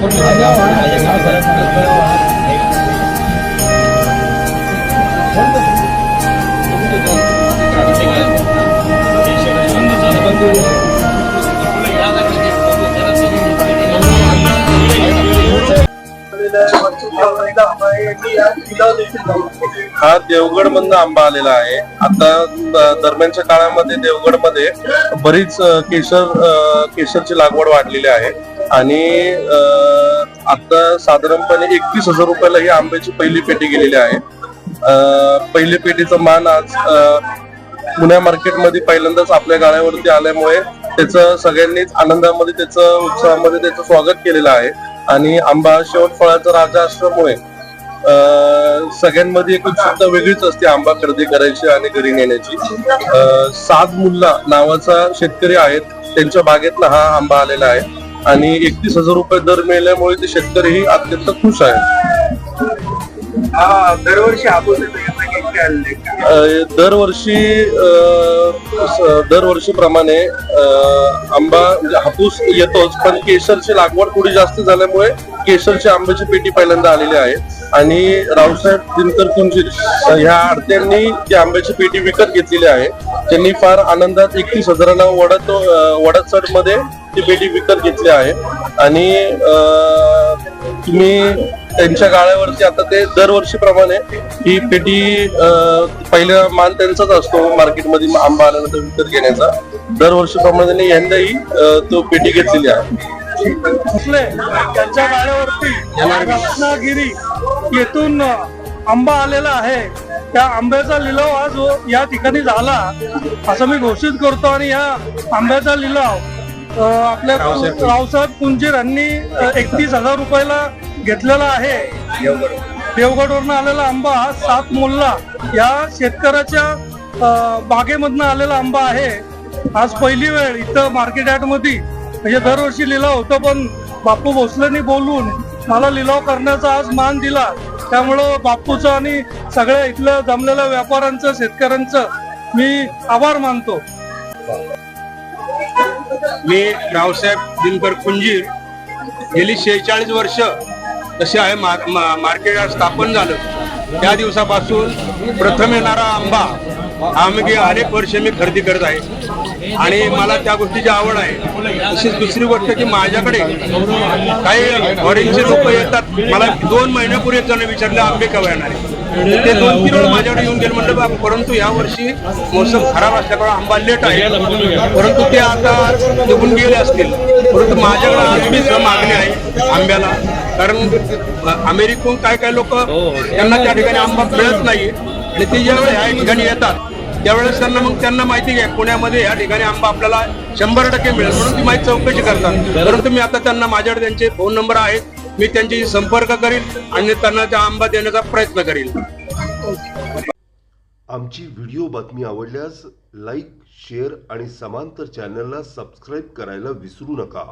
ಕೊಟ್ಟು हा देवगड मधनं आंबा आलेला आहे. आता दरम्यानच्या काळामध्ये देवगडमध्ये बरीच केशर केशरची लागवड वाढलेली आहे. आणि आता साधारणपणे एकतीस हजार रुपयाला ही आंब्याची पहिली पेटी गेलेली आहे. पहिली पेटीचं मान आज पुण्या मार्केटमध्ये पहिल्यांदाच आपल्या गाळ्यावरती आल्यामुळे त्याचं सगळ्यांनीच आनंदामध्ये त्याचं उत्साहामध्ये त्याचं स्वागत केलेलं आहे. आणि आंबा शेवट फळाचा राजा असल्यामुळे सगळ्यांमध्ये एक उत्सुकता वेगळीच असते आंबा खरेदी करायची आणि घरी नेण्याची. साद मुल्ला नावाचा शेतकरी आहेत. त्यांच्या बागेतला हा आंबा आलेला आहे. आणि एकतीस हजार रुपये दर मिळाल्यामुळे ते शेतकरीही अत्यंत खुश आहेत. दरवर्षी दरवर्षी दरवर्षीप्रमाणे आंबा म्हणजे हापूस येतोच पण केशरची लागवड थोडी जास्त झाल्यामुळे केशरची आंब्याची पेटी पहिल्यांदा आलेली आहे. आणि रावसाहेब दिनकर कुंजीर अं, ह्या आडत्यांनी ती आंब्याची पेटी विकत घेतलेली आहे त्यांनी फार आनंदात एकतीस हजाराला वडत वडचडमध्ये ती पेटी विकत घेतली आहे. आणि तुम्ही त्यांच्या गाळ्यावरती आता ते दरवर्षीप्रमाणे ही पेटी पहिला मान त्यांचाच असतो मार्केटमध्ये आंबा आल्यानंतर विकत घेण्याचा. दरवर्षीप्रमाणे त्यांनी यंदाही तो पेटी घेतलेली आहे. त्यांच्या गाड्यावरती रत्नागिरी. येथून आंबा आलेला आहे. त्या आंब्याचा लिलाव आज या ठिकाणी झाला असं मी घोषित करतो आणि या आंब्याचा लिलाव आपल्या रावसाहेब कुंजीर यांनी एकतीस हजार रुपयाला घेतलेला आहे. देवगडवरून आलेला आंबा हा सात मुल्ला या शेतकऱ्याच्या बागेमधनं आलेला आंबा आहे. आज पहिली वेळ इथं मार्केट यार्डमध्ये म्हणजे दरवर्षी लिलाव होतो पण बापू भोसलेंनी बोलून मला लिलाव करण्याचा आज मान दिला. त्यामुळं बापूचं आणि सगळ्या इथल्या जमलेल्या व्यापाऱ्यांचं शेतकऱ्यांचं मी आभार मानतो. मी रावसाहेब दिनकर कुंजीर गेली शेहेचाळीस वर्ष तसे आहे मार्केट स्थापन झालं. त्या दिवसापासून प्रथम येणारा आंबा आम्ही अनेक वर्ष मी खरेदी करत आहे. आणि मला त्या गोष्टीची आवड आहे. तशीच दुसरी गोष्ट की माझ्याकडे काही फॉरेनचे लोक येतात. मला दोन महिन्यापूर्वी एक जण विचारले आंबे कवा येणार आहे? ते दोन तीन वेळ माझ्याकडे येऊन गेले. म्हणलं बाबा परंतु या वर्षी मोसम खराब असल्यामुळे आंबा लेट आहे. परंतु ते आता निघून गेले असतील. परंतु माझ्याकडे आज मागणी आहे आंब्याला कारण अमेरिकेहून काय काय लोक त्यांना त्या ठिकाणी आंबा मिळत नाही आणि ते ज्यावेळी ह्या ठिकाणी येतात त्यावेळेस त्यांना मग त्यांना माहिती घ्या पुण्यामध्ये या ठिकाणी आंबा आपल्याला शंभर टक्के मिळेल. म्हणून ती माहिती चौकशी करतात. परंतु मी आता त्यांना माझ्याकडे त्यांचे फोन नंबर आहेत. मी त्यांच्याशी संपर्क करील आणि त्यांना त्या आंबा देण्याचा प्रयत्न करील आमची व्हिडिओ बातमी आवडल्यास लाईक शेअर आणि समांतर चॅनलला सबस्क्राईब करायला विसरू नका.